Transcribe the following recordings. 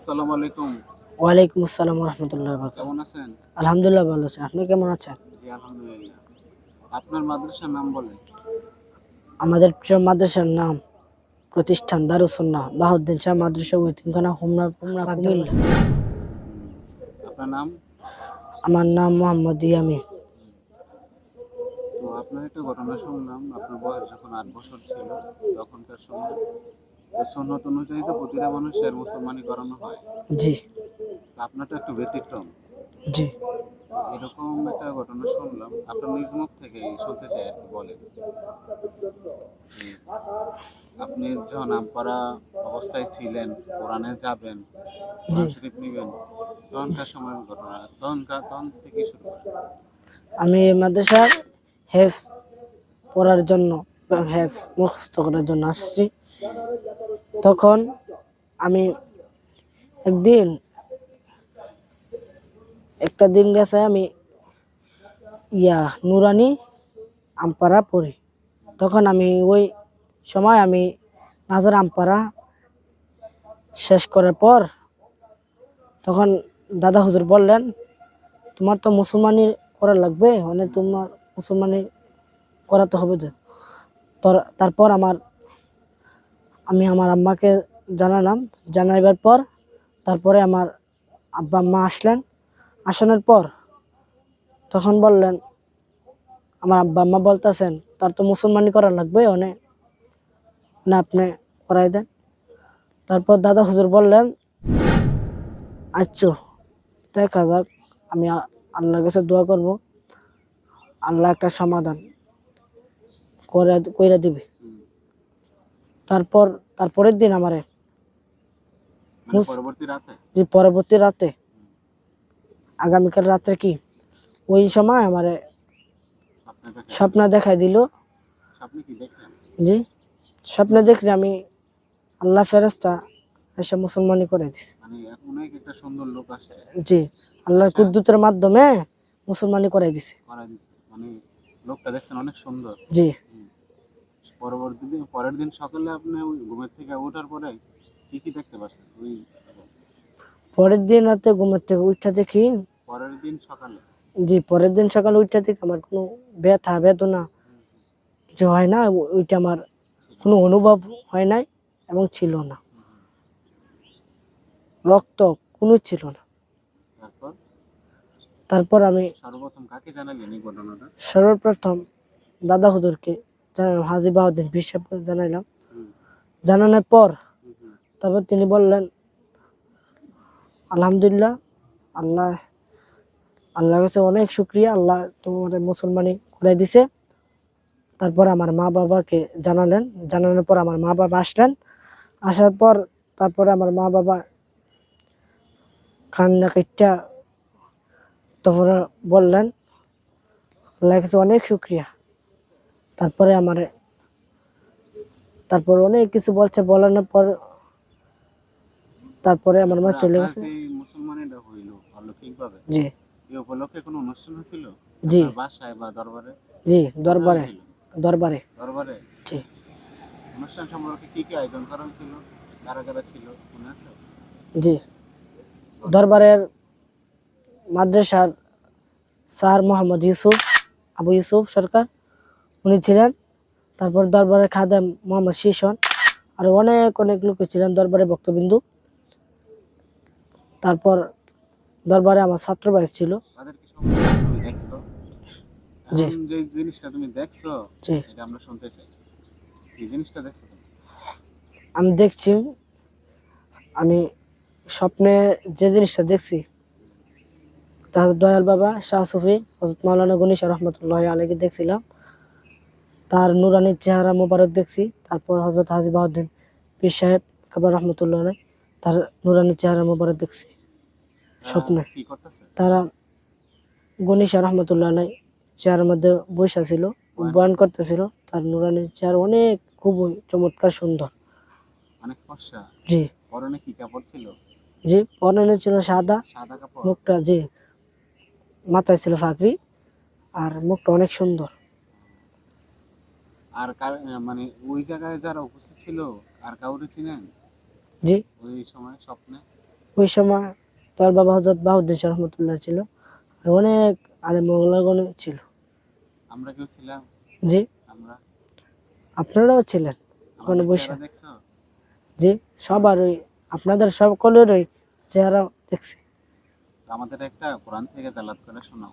আসসালামু আলাইকুম। ওয়ালাইকুম আসসালাম রহমতুল্লাহ কেমন আছেন? আলহামদুলিল্লাহ ভালো আছি। আপনি কেমন আছেন? জি আলহামদুলিল্লাহ। আপনার মাদ্রাসার নাম বলেন। আমাদের প্রিয় মাদ্রাসার নাম প্রতিষ্ঠান দারুসন্না বাহুদ্দিন শাহ মাদ্রাসা উইতিমখানা হুমনা হুমনা কুমিল্লা। আপনার নাম? আমার নাম মোহাম্মদ ইয়ামিন। তো আপনার একটা ঘটনা শুনলাম আপনার বয়স যখন আট বছর ছিল তখনকার সময়? সন্ন্যত অনুযায়ী তো প্রতিটা মানুষের মুসলমানি করানো হয়। জি। আপনারটা একটু ব্যতিক্রম। জি। এরকম একটা ঘটনা শুনলাম আপনার নিজ মুখ থেকে শুনতে চাই আর কি বলেন। আপনি যখন আমপাড়া অবস্থায় ছিলেন কোরআনে যাবেন শরীফ নিবেন তখনকার সময়ের ঘটনা? তখনকার তখন থেকে শুরু আমি মাদ্রাসার হেফ পড়ার জন্য হেফ মুখস্থ করার জন্য আসছি। তখন আমি একদিন, একটা দিন গেছে আমি ইয়া নুরানি আমপাড়া পড়ি। তখন আমি ওই সময় আমি নাজার আমপাড়া শেষ করার পর তখন দাদা হুজুর বললেন, তোমার তো মুসলমানি করা লাগবে মানে তোমার মুসলমানি করাতে হবে তো তারপর আমার আমি আমার আম্মাকে জানালাম। জানাইবার পর তারপরে আমার আব্বা আম্মা আসলেন। আসানোর পর তখন বললেন, আমার আব্বা আম্মা বলতেছেন, তার তো মুসলমানি করা লাগবে অনেক না আপনি করাই দেন। তারপর দাদা হুজুর বললেন, আচ্ছ, দেখা যাক, আমি আল্লাহর কাছে দোয়া করব। আল্লাহ একটা সমাধান করে, কইরা দিবে। তারপর তারপরের দিন আমারে মানে পরবর্তী রাতে? আগামীকাল রাত্রে কি? ওই সময় আমারে স্বপ্নে দেখে স্বপ্ন দেখাই দিল। জি স্বপ্নে দেখলে আমি আল্লাহ ফেরেস্তা এসে মুসলমানি করে দিছি। মানে জি আল্লাহর কুদ্দুতের মাধ্যমে মুসলমানি করে দিছে। মানে লোকটা দেখছেন অনেক সুন্দর। জি। পরবর্তী দিন পরের দিন সকালে আপনি ওই ঘুমের থেকে ওঠার পরে কি কি দেখতে পারছেন? ওই পরের দিন রাতে ঘুমের থেকে উঠা দেখি। পরের দিন সকালে? জি পরের দিন সকালে উঠা দেখি আমার কোনো ব্যথা বেদনা কিছু হয় না ওইটা আমার কোনো অনুভব হয় নাই এবং ছিল না। রক্ত কোনো ছিল না। তারপর? তারপর আমি সর্বপ্রথম কাকে জানালেন এই ঘটনাটা? সর্বপ্রথম দাদা হুজুরকে হাজি বাহুদ্দিন সাহেবকে জানাইলাম। জানানোর পর। তারপর তিনি বললেন, আলহামদুলিল্লাহ, আল্লাহ আল্লাহ কাছে অনেক শুক্রিয়া। আল্লাহ তোমার মুসলমানি করে দিছে। তারপর আমার মা বাবাকে জানালেন। জানানোর পর আমার মা বাবা আসলেন। আসার পর তারপরে আমার মা বাবা কান্না কাইটা তারপরে বললেন আল্লাহ কাছে অনেক শুক্রিয়া। তারপরে আমার তারপর অনেক কিছু বলছে বলানোর পর তারপরে আমার মা চলে গেছে। অলৌকিকভাবে জি। এই উপলক্ষে কোনো অনুষ্ঠান হয়েছিল? জি। বাসায় বা দরবারে? জি দরবারে। দরবারে। দরবারে? জি। অনুষ্ঠান সম্পর্কে কি কি আয়োজন করা হয়েছিল? কারা কারা ছিল? মনে আছে? জি। দরবারের মাদ্রাসার স্যার মোহাম্মদ ইউসুফ আবু ইউসুফ সরকার উনি ছিলেন। তারপর দরবারের খাদেম মোহাম্মদ শিশন। আর অনেক অনেক লোক ছিলেন দরবারে ভক্তবিন্দু। তারপর দরবারে আমার ছাত্র বাইশ ছিল। তাদের কি সম্পর্কে তুমি দেখছ? জি। যে জিনিসটা তুমি দেখছ এটা আমরা শুনতে চাই। এই জিনিসটা দেখছ আমি দেখছি। আমি স্বপ্নে যে জিনিসটা দেখছি তাহলে দয়াল বাবা শাহ সুফি হজরত মাওলানা গণিশা রহমতুল্লাহ আলীকে দেখছিলাম। তার নুরানির চেহারা মোবারক দেখছি। তারপর হজরত হাজি বাহুদ্দিন পীর সাহেব কাবর রহমতুল্লাহ তার নুরানির চেহারা মোবারক দেখছি। স্বপ্নে। তারা গণিশা রহমতুল্লাহ আলাই চেয়ারের মধ্যে বৈশা ছিল বয়ান করতেছিল। তার নুরানির চেয়ার অনেক খুবই চমৎকার সুন্দর। জি। পরনে কি কাপড় ছিল? জি পরনে ছিল সাদা সাদা কাপড়। মুখটা জি মাথায় ছিল ফাঁকরি আর মুখটা অনেক সুন্দর। আর কার- মানে ওই জায়গায় যারা উপস্থিত ছিল আর কাউরে চিনেন? জি। ওই সময় স্বপ্নে? ওই সময় তার বাবা হজরত বাহুদ্দিন শাহ রহমতুল্লাহ ছিল আর অনেক আলে মোগলাগণ ছিল। আমরা কেউ ছিলাম? জি। আমরা? আপনারাও ছিলেন ওখানে বসে জি সবার ওই আপনাদের সকলের ওই চেহারা দেখছি। আমাদের একটা কোরআন থেকে তেলাত করে শোনাও।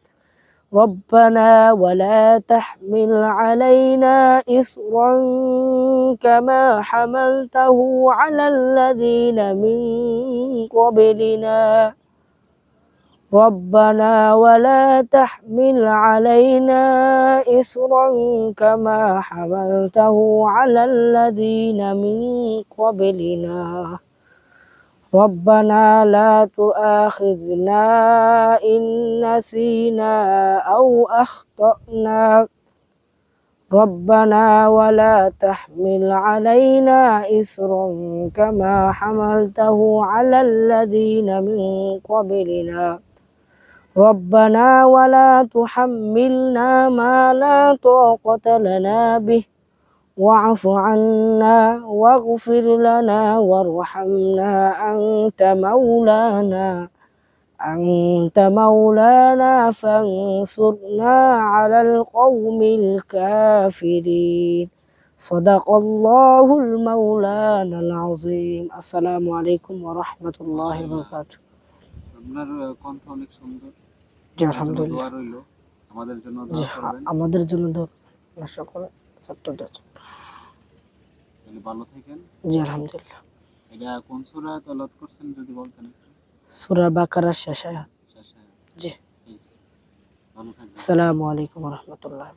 ربنا ولا تحمل علينا إصرا كما حملته على الذين من قبلنا. ربنا ولا تحمل علينا إصرا كما حملته على الذين من قبلنا. ربنا لا تؤاخذنا إن نسينا أو أخطأنا. ربنا ولا تحمل علينا إصرا كما حملته على الذين من قبلنا. ربنا ولا تحملنا ما لا طاقة لنا به. واعف عنا واغفر لنا وارحمنا أنت مولانا أنت مولانا فانصرنا على القوم الكافرين صدق الله المولانا العظيم السلام عليكم ورحمة الله وبركاته আপনার আহ, কণ্ঠ অনেক সুন্দর জি আপনার জন্য আলহামদুলিল্লাহ দোয়া রইল আমাদের জন্য জি দোয়া করবেন আমাদের জন্য দোয়া সকলে ছাত্রদের জন্য। তাহলে ভালো থাকেন। জি আলহামদুলিল্লাহ। এটা কোন সূরা তেলাওয়াত করছেন যদি বলতেন সুরা বাকারার শেষ আয়াত। শেষে জি। ভালো থাকবেন। আসসালামু আলাইকুম রহমতুল্লাহ